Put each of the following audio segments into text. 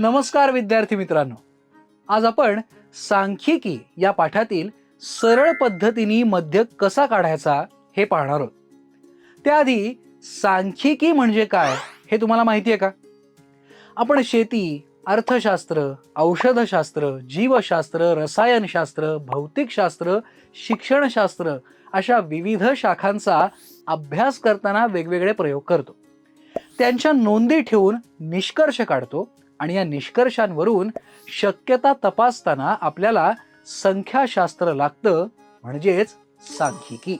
नमस्कार विद्यार्थी मित्रांनो. आज आपण सांख्यिकी या पाठातील सरळ पद्धतीने मध्य कसा काढायचा हे पाहणार आहोत. त्याआधी सांख्यिकी म्हणजे काय हे तुम्हाला माहिती आहे का? आपण शेती अर्थशास्त्र औषधशास्त्र जीवशास्त्र रसायनशास्त्र भौतिकशास्त्र शिक्षणशास्त्र अशा विविध शाखांचा अभ्यास करताना वेगवेगळे प्रयोग करतो. त्यांच्या नोंदी ठेवून निष्कर्ष काढतो आणि या निष्कर्षांवरून शक्यता तपासताना आपल्याला संख्याशास्त्र लागतं म्हणजेच सांख्यिकी.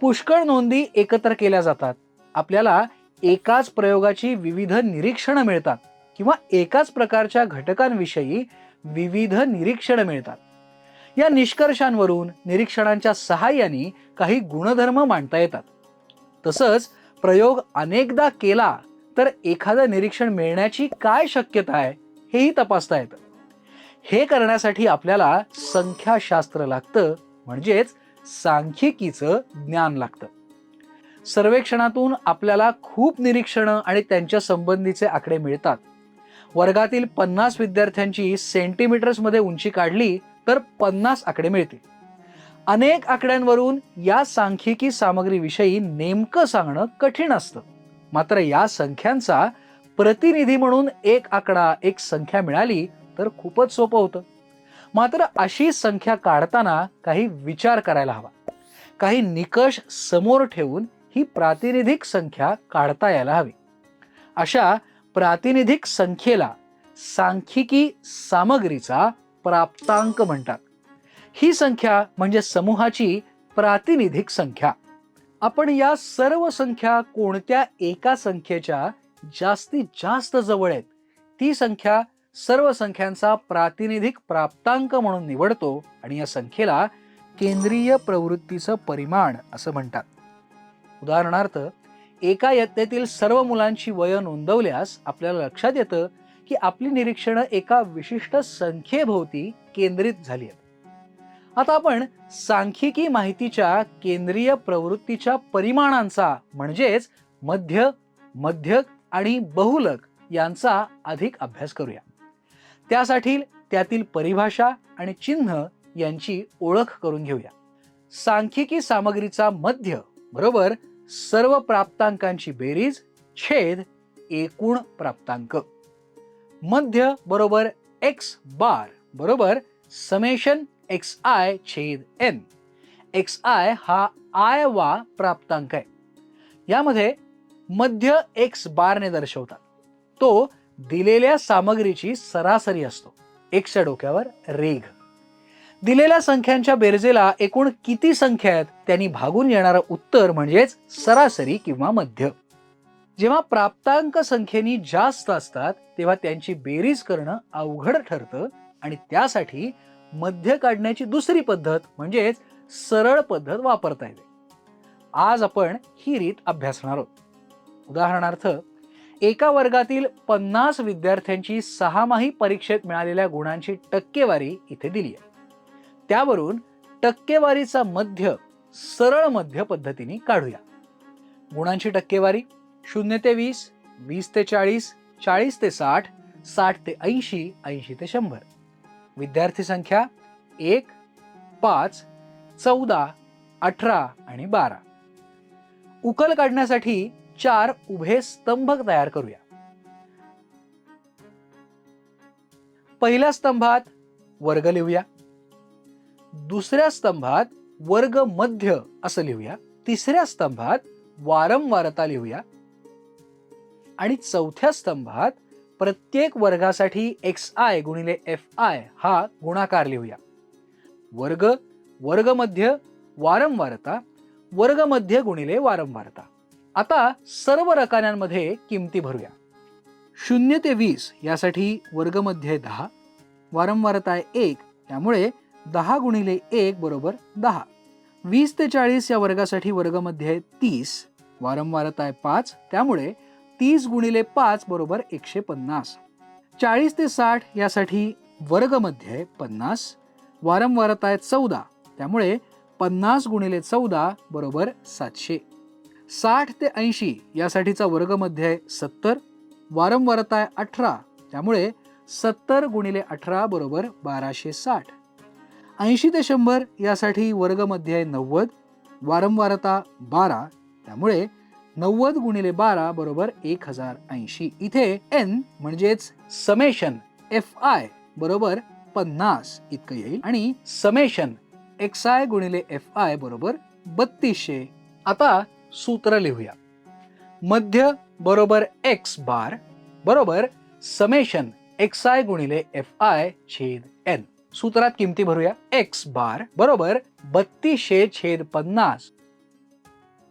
पुष्कळ नोंदी एकत्र केल्या जातात. आपल्याला एकाच प्रयोगाची विविध निरीक्षणं मिळतात किंवा एकाच प्रकारच्या घटकांविषयी विविध निरीक्षणं मिळतात. या निष्कर्षांवरून निरीक्षणांच्या सहाय्याने काही गुणधर्म मांडता येतात. तसंच प्रयोग अनेकदा केला तर एखादं निरीक्षण मिळण्याची काय शक्यता आहे हेही तपासता येतं. हे करण्यासाठी आपल्याला संख्याशास्त्र लागतं म्हणजेच सांख्यिकीचं ज्ञान लागतं. सर्वेक्षणातून आपल्याला खूप निरीक्षणं आणि त्यांच्या संबंधीचे आकडे मिळतात. वर्गातील पन्नास विद्यार्थ्यांची सेंटीमीटर्समध्ये उंची काढली तर पन्नास आकडे मिळतील. अनेक आकड्यांवरून या सांख्यिकी सामग्रीविषयी नेमकं सांगणं कठीण असतं. मात्र या संख्यांचा प्रतिनिधी म्हणून एक आकडा एक संख्या मिळाली तर खूपच सोपं होतं. मात्र अशी संख्या काढताना काही विचार करायला हवा. काही निकष समोर ठेवून ही प्रातिनिधिक संख्या काढता यायला हवी. अशा प्रातिनिधिक संख्येला सांख्यिकी सामग्रीचा प्राप्तांक म्हणतात. ही संख्या म्हणजे समूहाची प्रातिनिधिक संख्या. आपण या सर्व संख्या कोणत्या एका संख्येच्या जास्तीत जास्त जवळ आहेत? ती संख्या सर्व संख्यांचा प्रातिनिधिक प्राप्तांक म्हणून निवडतो आणि या संख्येला केंद्रीय प्रवृत्तीचं परिमाण असं म्हणतात. उदाहरणार्थ एका यत्तेतील सर्व मुलांची वय नोंदवल्यास आपल्याला लक्षात येतं की आपली निरीक्षणं एका विशिष्ट संख्येभोवती केंद्रित झाली आहेत. आता आपण सांख्यिकी माहितीच्या केंद्रीय प्रवृत्तीच्या परिमाणांचा म्हणजेच मध्य मध्यक आणि बहुलक यांचा अधिक अभ्यास करूया. त्यासाठी त्यातील परिभाषा आणि चिन्ह यांची ओळख करून घेऊया. सांख्यिकी सामग्रीचा मध्य बरोबर सर्व प्राप्तांकांची बेरीज छेद एकूण प्राप्तांक. मध्य बरोबर एक्स बार बरोबर समेशन एक्स आय छेद एन एक्स आय हा आय वा प्राप्तांक आहे. यामध्ये मध्य एक्स बारने दर्शवतात. तो दिलेल्या सामग्रीची सरासरी असतो. एक्सच्या डोक्यावर रेघ. दिलेल्या संख्यांच्या बेरजेला एकूण किती संख्या आहेत? त्यांनी भागून येणारं उत्तर म्हणजेच सरासरी किंवा मध्य. जेव्हा प्राप्तांक संख्येनी जास्त असतात तेव्हा त्यांची बेरीज करणं अवघड ठरतं आणि त्यासाठी मध्य काढण्याची दुसरी पद्धत म्हणजेच सरळ पद्धत वापरता येते. आज आपण ही रीत अभ्यासणार आहोत. उदाहरणार्थ एका वर्गातील पन्नास विद्यार्थ्यांची सहामाही परीक्षेत मिळालेल्या गुणांची टक्केवारी इथे दिली आहे. त्यावरून टक्केवारीचा मध्य सरळ मध्य पद्धतीने काढूया. गुणांची टक्केवारी शून्य ते वीस वीस ते चाळीस चाळीस ते साठ साठ ते ऐंशी ऐंशी ते शंभर. विद्यार्थी संख्या एक पाच चौदा अठरा आणि बारा. उकल काढण्यासाठी चार उभे स्तंभ तयार करूया. पहिल्या स्तंभात वर्ग लिहूया. दुसऱ्या स्तंभात वर्ग मध्य असं लिहूया. तिसऱ्या स्तंभात वारंवारता लिहूया. आणि चौथ्या स्तंभात प्रत्येक वर्गासाठी एक्स आय गुणिले एफ आय हा गुणाकार लिहूया. वर्ग वर्गमध्य वारंवारता वर्गमध्य गुणिले वारंवारता. आता सर्व रकान्यांमध्ये किमती भरूया. शून्य ते वीस यासाठी वर्गमध्ये दहा वारंवारता आहे एक त्यामुळे दहा गुणिले एक बरोबर दहा. वीस ते चाळीस या वर्गासाठी वर्गमध्ये आहे तीस वारंवारता आहे पाच त्यामुळे तीस गुणिले पाच बरोबर एकशे पन्नास. चाळीस ते साठ यासाठी वर्गमध्ये आहे पन्नास वारंवारता आहे चौदा त्यामुळे पन्नास गुणिले चौदा बरोबर सातशे. साठ ते ऐंशी यासाठीचा वर्गमध्ये आहे सत्तर वारंवारता आहे अठरा त्यामुळे सत्तर गुणिले अठरा बरोबर बाराशे साठ. ऐंशी ते शंभर यासाठी वर्गमध्ये आहे नव्वद वारंवारता बारा त्यामुळे नव्वद गुणिले बारा बरोबर एक हजार ऐंशी इथे एन म्हणजेच समेशन एफ आय बरोबर पन्नास इतकं येईल आणि समेशन एक्स आय गुणिले एफ आय बरोबर बत्तीसशे. आता सूत्र लिहूया. मध्य बरोबर एक्स बार बरोबर समेशन एक्स आय गुणिले एफ आय छेद एन सूत्रात किमती भरूया? एक्स बार बरोबर बत्तीसशे छेद पन्नास.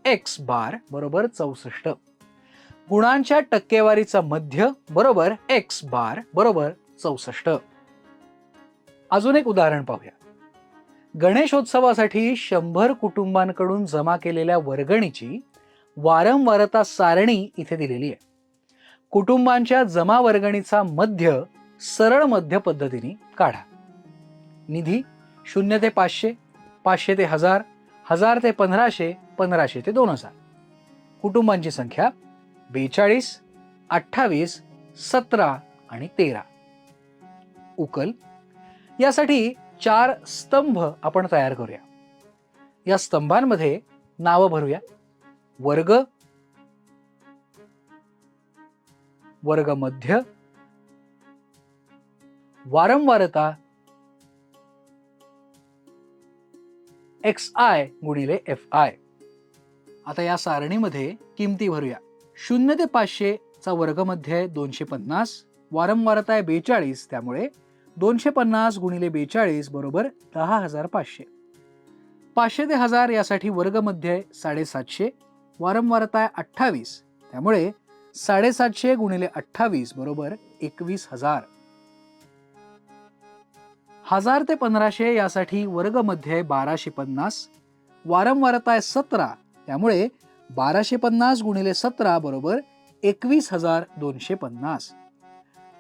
एक्स बार बरोबर चौसष्ट. गुणांच्या टक्केवारीचा मध्य बरोबर एक्स बार बरोबर चौसष्ट. अजून एक उदाहरण पाहूया. गणेशोत्सवासाठी शंभर कुटुंबांकडून जमा केलेल्या वर्गणीची वारंवारता सारणी इथे दिलेली आहे. कुटुंबांच्या जमा वर्गणीचा मध्य सरळ मध्य पद्धतीने काढा. निधी शून्य ते पाचशे पाचशे ते हजार हजार ते पंधराशे पंधराशे ते दोन हजार. कुटुंबांची संख्या बेचाळीस अठ्ठावीस सतरा आणि तेरा. उकल. यासाठी चार स्तंभ आपण तयार करूया. या स्तंभांमध्ये नावं भरूया. वर्ग. वर्ग मध्य वारंवारता. एक्स आय गुणिले एफ आय. आता या सारणीमध्ये किमती भरूया. शून्य ते पाचशे चा वर्गमध्ये आहे दोनशे पन्नास वारंवारता आहे बेचाळीस त्यामुळे दोनशे पन्नास गुणिले बेचाळीस बरोबर दहा हजार पाचशे. पाचशे ते हजार यासाठी वर्गमध्ये आहे साडेसातशे वारंवारता आहे अठ्ठावीस त्यामुळे साडेसातशे गुणिले अठ्ठावीस बरोबर एकवीस हजार. हजार ते पंधराशे यासाठी वर्गमध्ये आहे बाराशे पन्नास वारंवारता आहे सतरा त्यामुळे बाराशे पन्नास गुणिले सतरा बरोबर एकवीस हजार दोनशे पन्नास.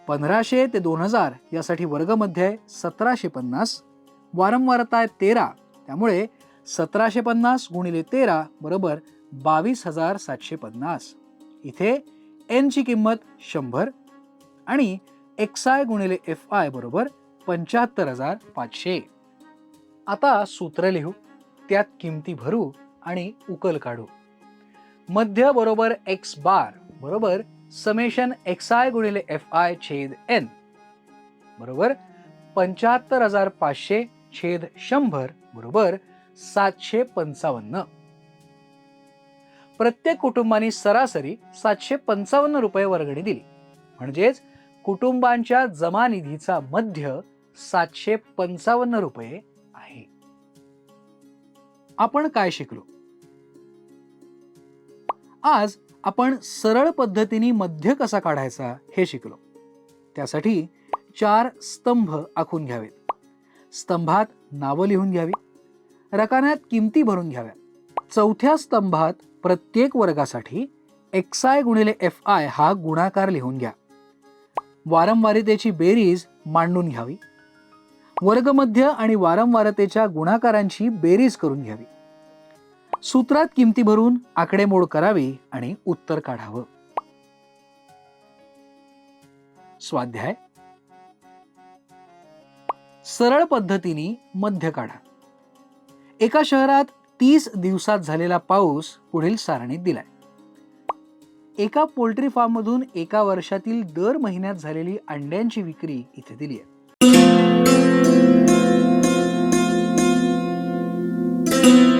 पंधराशे ते दोन हजार यासाठी वर्गमध्ये आहे सतराशे पन्नास. वारंवारता आहे तेरा. त्यामुळे सतराशे पन्नास गुणिले तेरा बरोबर बावीस हजार सातशे पन्नास. इथे एनची किंमत शंभर आणि एक्स आय गुणिले एफ आय बरोबर पंच्याहत्तर हजार पाचशे. आता सूत्र लिहू. त्यात किमती भरू. आणि उकल काढू. मध्य बरोबर एक्स बार बरोबर समेशन एक्स आय गुणिले एफ आय छेद एन बरोबर पंच्याहत्तर हजार पाचशे छेद शंभर बरोबर सातशे पंचावन्न. प्रत्येक कुटुंबानी सरासरी सातशे पंचावन्न रुपये वर्गणी दिली. म्हणजेच कुटुंबांच्या जमा निधीचा मध्य सातशे पंचावन्न रुपये आपण काय शिकलो? आज आपण सरळ पद्धतीने मध्य कसा काढायचा हे शिकलो. त्यासाठी चार स्तंभ आखून घ्यावेत. स्तंभात नावं लिहून घ्यावी. रकान्यात किमती भरून घ्याव्या. चौथ्या स्तंभात प्रत्येक वर्गासाठी एक्स आय गुणिले एफ आय हा गुणाकार लिहून घ्या. वारंवारितेची बेरीज मांडून घ्यावी. वर्गमध्य आणि वारंवारतेच्या गुणाकारांची बेरीज करून घ्यावी. सूत्रात किमती भरून आकडेमोड करावी आणि उत्तर काढावं. स्वाध्याय. सरळ पद्धतीने मध्य काढा. एका शहरात तीस दिवसात झालेला पाऊस पुढील सारणीत दिलाय. एका पोल्ट्री फार्म मधून एका वर्षातील दर महिन्यात झालेली अंड्यांची विक्री इथे दिली आहे Thank you.